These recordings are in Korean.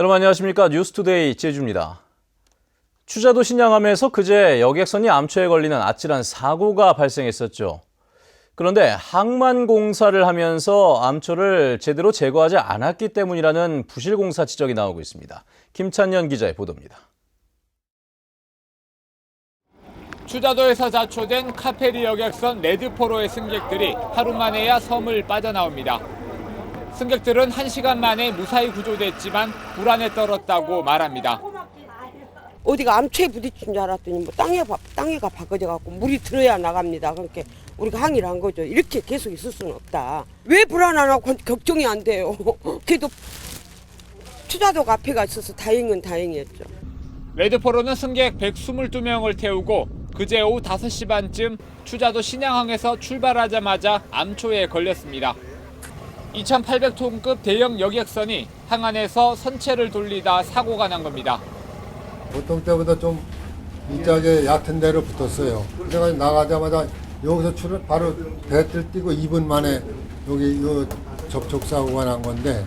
여러분 안녕하십니까 뉴스투데이 제주입니다. 추자도 신양함에서 그제 여객선이 암초에 걸리는 아찔한 사고가 발생했었죠. 그런데 항만 공사를 하면서 암초를 제대로 제거하지 않았기 때문이라는 부실 공사 지적이 나오고 있습니다. 김찬년 기자의 보도입니다. 추자도에서 자초된 카페리 여객선 레드포로의 승객들이 하루 만에야 섬을 빠져나옵니다. 승객들은 1시간 만에 무사히 구조됐지만 불안에 떨었다고 말합니다. 어디가 암초에 부딪힌 줄 알았더니 뭐 땅에 바- 땅에가 바꿔져 갖고 물이 들어야 나갑니다. 그렇게 우리가 항의를 한 거죠. 이렇게 계속 있을 수는 없다. 왜 불안하냐고 걱정이 안 돼요. 그래도 투자도가 앞에가 있어서 다행은 다행이었죠. 레드포로는 승객 122명을 태우고 그제 오후 5시 반쯤 추자도 신양항에서 출발하자마자 암초에 걸렸습니다. 2,800톤급 대형 여객선이 항안에서 선체를 돌리다 사고가 난 겁니다. 보통 때보다 좀 일자게 얕은 데로 붙었어요. 그래가지고 나가자마자 여기서 출 바로 배틀 뛰고 2분 만에 여기 요 접촉 사고가 난 건데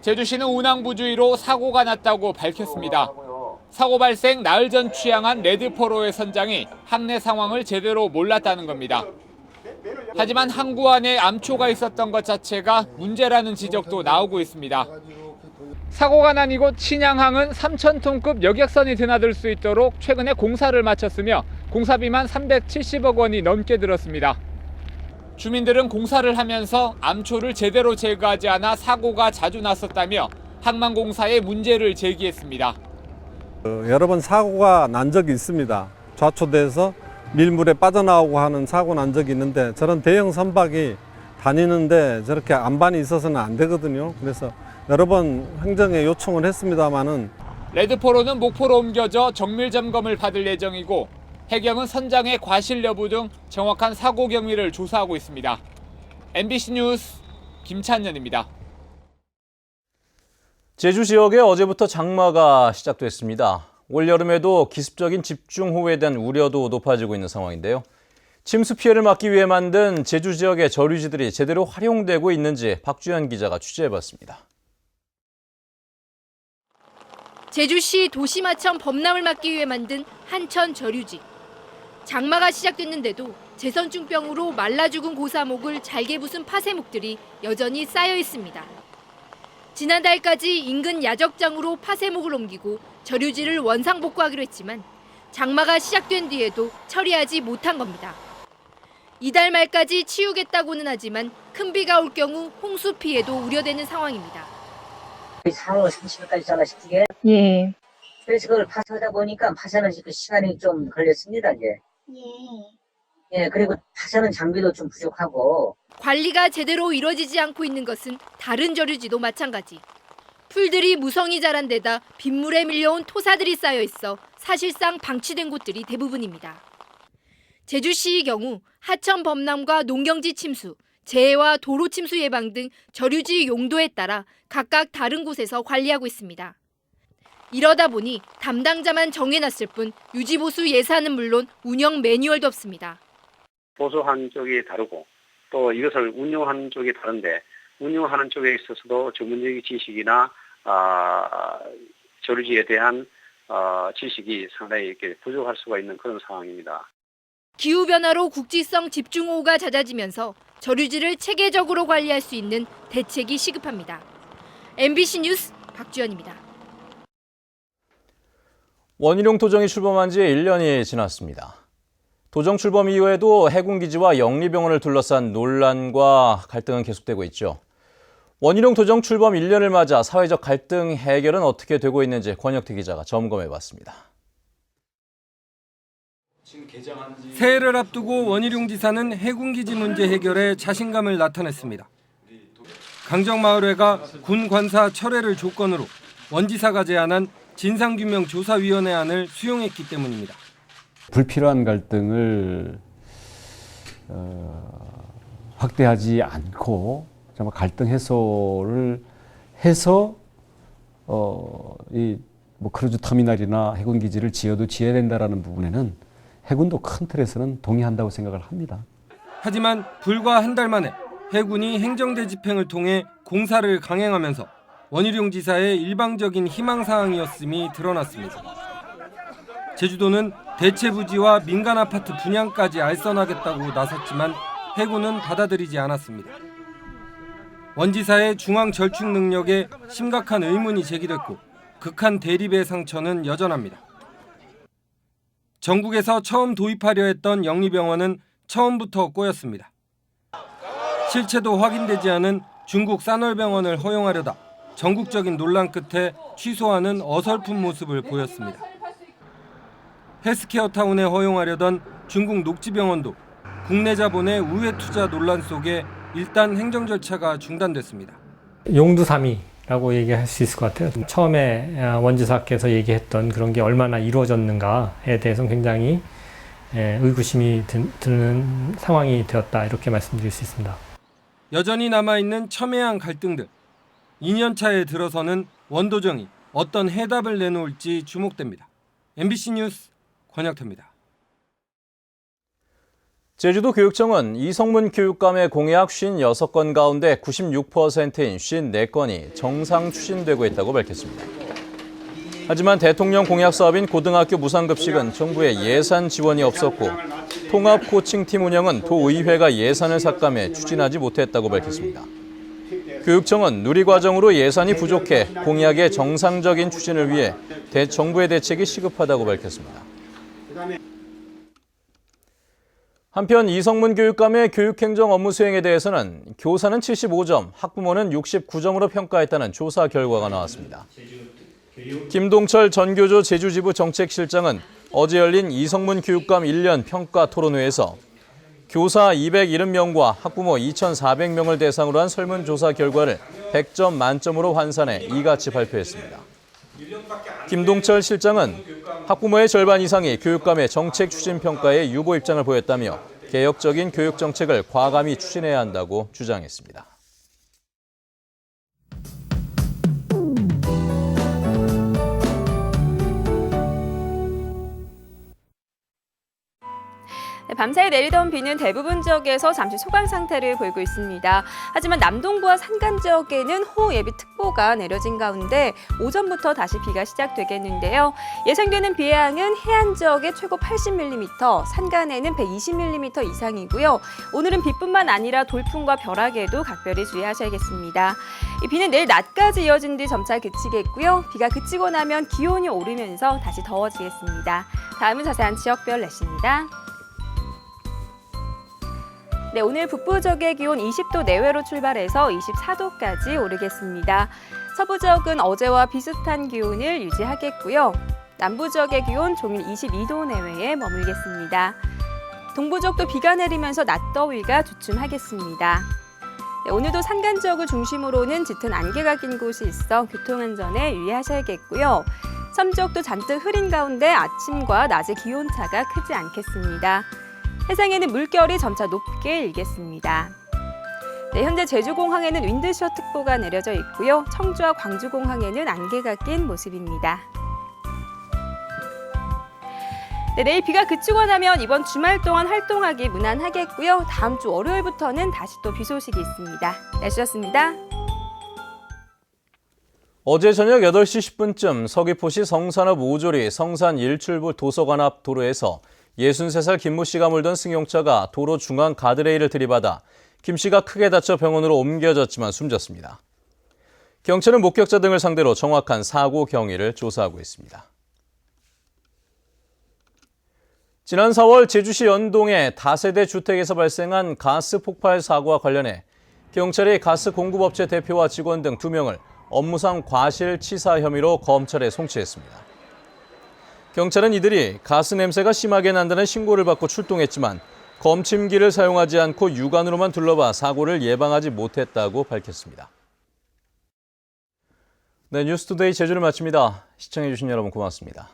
제주시는 운항 부주의로 사고가 났다고 밝혔습니다. 사고 발생 나흘 전 취항한 레드포로의 선장이 항내 상황을 제대로 몰랐다는 겁니다. 하지만 항구 안에 암초가 있었던 것 자체가 문제라는 지적도 나오고 있습니다. 사고가 난 이곳 신양항은 3,000톤급 여객선이 드나들 수 있도록 최근에 공사를 마쳤으며 공사비만 370억 원이 넘게 들었습니다. 주민들은 공사를 하면서 암초를 제대로 제거하지 않아 사고가 자주 났었다며 항만공사에 문제를 제기했습니다. 어, 여러 번 사고가 난 적이 있습니다. 좌초돼서 밀물에 빠져나오고 하는 사고 난 적이 있는데 저런 대형 선박이 다니는데 저렇게 안반이 있어서는 안 되거든요. 그래서 여러 번 행정에 요청을 했습니다마는 레드포로는 목포로 옮겨져 정밀 점검을 받을 예정이고 해경은 선장의 과실 여부 등 정확한 사고 경위를 조사하고 있습니다. MBC 뉴스 김찬년입니다. 제주 지역에 어제부터 장마가 시작됐습니다. 올 여름에도 기습적인 집중호우에 대한 우려도 높아지고 있는 상황인데요. 침수 피해를 막기 위해 만든 제주 지역의 저류지들이 제대로 활용되고 있는지 박주현 기자가 취재해봤습니다. 제주시 도시마천 범람을 막기 위해 만든 한천 저류지. 장마가 시작됐는데도 재선충병으로 말라 죽은 고사목을 잘게 부순 파쇄목들이 여전히 쌓여 있습니다. 지난달까지 인근 야적장으로 파쇄목을 옮기고 저류지를 원상 복구하기로 했지만 장마가 시작된 뒤에도 처리하지 못한 겁니다. 이달 말까지 치우겠다고는 하지만 큰 비가 올 경우 홍수 피해도 우려되는 상황입니다. 4월 30일까지 잘라시키게. 예. 그래서 그걸 파쇄하다 보니까 파쇄는 그 시간이 좀 걸렸습니다, 이제. 예, 그리고 파쇄는 장비도 좀 부족하고, 관리가 제대로 이루어지지 않고 있는 것은 다른 저류지도 마찬가지. 풀들이 무성이 자란 데다 빗물에 밀려온 토사들이 쌓여 있어 사실상 방치된 곳들이 대부분입니다. 제주시의 경우 하천 범람과 농경지 침수, 재해와 도로 침수 예방 등 저류지 용도에 따라 각각 다른 곳에서 관리하고 있습니다. 이러다 보니 담당자만 정해놨을 뿐 유지보수 예산은 물론 운영 매뉴얼도 없습니다. 보수하는 쪽이 다르고 또 이것을 운영하는 쪽이 다른데 운영하는 쪽에 있어서도 전문적인 지식이나 아, 조류지에 대한 어, 지식이 상당히 이렇게 부족할 수가 있는 그런 상황입니다. 기후 변화로 국지성 집중호우가 잦아지면서 저류지를 체계적으로 관리할 수 있는 대책이 시급합니다. MBC 뉴스 박주연입니다. 원희룡 도정이 출범한 지 1년이 지났습니다. 도정 출범 이후에도 해군기지와 영리병원을 둘러싼 논란과 갈등은 계속되고 있죠. 원희룡 도정 출범 1년을 맞아 사회적 갈등 해결은 어떻게 되고 있는지 권혁태 기자가 점검해봤습니다. 새해를 앞두고 원희룡 지사는 해군기지 문제 해결에 자신감을 나타냈습니다. 강정마을회가 군 관사 철회를 조건으로 원지사가 제안한 진상규명조사위원회 안을 수용했기 때문입니다. 불필요한 갈등을 어, 확대하지 않고 정말 갈등 해소를 해서 어, 이뭐 크루즈 터미널이나 해군 기지를 지어도 지어야 된다라는 부분에는 해군도 큰 틀에서는 동의한다고 생각을 합니다. 하지만 불과 한 달 만에 해군이 행정대 집행을 통해 공사를 강행하면서 원희룡 지사의 일방적인 희망 사항이었음이 드러났습니다. 제주도는 대체 부지와 민간 아파트 분양까지 알선하겠다고 나섰지만 해군은 받아들이지 않았습니다. 원 지사의 중앙 절충 능력에 심각한 의문이 제기됐고 극한 대립의 상처는 여전합니다. 전국에서 처음 도입하려 했던 영리병원은 처음부터 꼬였습니다. 실체도 확인되지 않은 중국 산월병원을 허용하려다 전국적인 논란 끝에 취소하는 어설픈 모습을 보였습니다. 헬스케어 타운에 허용하려던 중국 녹지병원도 국내 자본의 우회 투자 논란 속에 일단 행정 절차가 중단됐습니다. 용두사미라고 얘기할 수 있을 것 같아요. 처음에 아, 원지사께서 얘기했던 그런 게 얼마나 이루어졌는가에 대해서 굉장히 예, 의구심이 드- 드는 상황이 되었다 이렇게 말씀드릴 수 있습니다. 여전히 남아있는 첨예한 갈등들. 2년 차에 들어서는 원도정이 어떤 해답을 내놓을지 주목됩니다. MBC 뉴스 권혁태입니다. 제주도 교육청은 이성문 교육감의 공약 56건 가운데 96%인 54건이 정상 추진되고 있다고 밝혔습니다. 하지만 대통령 공약 사업인 고등학교 무상급식은 정부의 예산 지원이 없었고 통합 코칭팀 운영은 도의회가 예산을 삭감해 추진하지 못했다고 밝혔습니다. 교육청은 누리 과정으로 예산이 부족해 공약의 정상적인 추진을 위해 대- 정부의 대책이 시급하다고 밝혔습니다. 한편 이성문 교육감의 교육행정 업무 수행에 대해서는 교사는 75점, 학부모는 69점으로 평가했다는 조사 결과가 나왔습니다. 김동철 전교조 제주지부 정책실장은 어제 열린 이성문 교육감 1년 평가 토론회에서 교사 270명과 학부모 2,400명을 대상으로 한 설문조사 결과를 100점 만점으로 환산해 이같이 발표했습니다. 김동철 실장은 학부모의 절반 이상이 교육감의 정책 추진 평가에 유보 입장을 보였다며 개혁적인 교육 정책을 과감히 추진해야 한다고 주장했습니다. 밤사이 내리던 비는 대부분 지역에서 잠시 소강 상태를 보이고 있습니다. 하지만 남동부와 산간 지역에는 호예비 특보가 내려진 가운데 오전부터 다시 비가 시작되겠는데요. 예상되는 비의 양은 해안 지역에 최고 80mm, 산간에는 120mm 이상이고요. 오늘은 비뿐만 아니라 돌풍과 벼락에도 각별히 주의하셔야겠습니다. 이 비는 내일 낮까지 이어진 뒤 점차 그치겠고요. 비가 그치고 나면 기온이 오르면서 다시 더워지겠습니다. 다음은 자세한 지역별 날씨입니다. 네, 오늘 북부 지역의 기온 20도 내외로 출발해서 24도까지 오르겠습니다. 서부 지역은 어제와 비슷한 기온을 유지하겠고요. 남부 지역의 기온 종일 22도 내외에 머물겠습니다. 동부 지역도 비가 내리면서 낮더위가 주춤하겠습니다. 네, 오늘도 산간 지역을 중심으로는 짙은 안개가 낀 곳이 있어 교통안전에 유의하셔야겠고요. 섬 지역도 잔뜩 흐린 가운데 아침과 낮의 기온차가 크지 않겠습니다. 해상에는 물결이 점차 높게 일겠습니다. 네, 현재 제주공항에는 윈드셔 특보가 내려져 있고요. 청주와 광주공항에는 안개가 낀 모습입니다. 네, 내일 비가 그치고 나면 이번 주말 동안 활동하기 무난하겠고요. 다음 주 월요일부터는 다시 또 비 소식이 있습니다. 날씨였습니다. 어제 저녁 8시 10분쯤 서귀포시 성산읍 오조리 성산 일출부 도서관 앞 도로에서 63살 김모 씨가 몰던 승용차가 도로 중앙 가드레일을 들이받아 김 씨가 크게 다쳐 병원으로 옮겨졌지만 숨졌습니다. 경찰은 목격자 등을 상대로 정확한 사고 경위를 조사하고 있습니다. 지난 4월 제주시 연동의 다세대 주택에서 발생한 가스 폭발 사고와 관련해 경찰이 가스 공급업체 대표와 직원 등 2명을 업무상 과실치사 혐의로 검찰에 송치했습니다. 경찰은 이들이 가스 냄새가 심하게 난다는 신고를 받고 출동했지만 검침기를 사용하지 않고 육안으로만 둘러봐 사고를 예방하지 못했다고 밝혔습니다. 네, 뉴스투데이 제주를 마칩니다. 시청해주신 여러분 고맙습니다.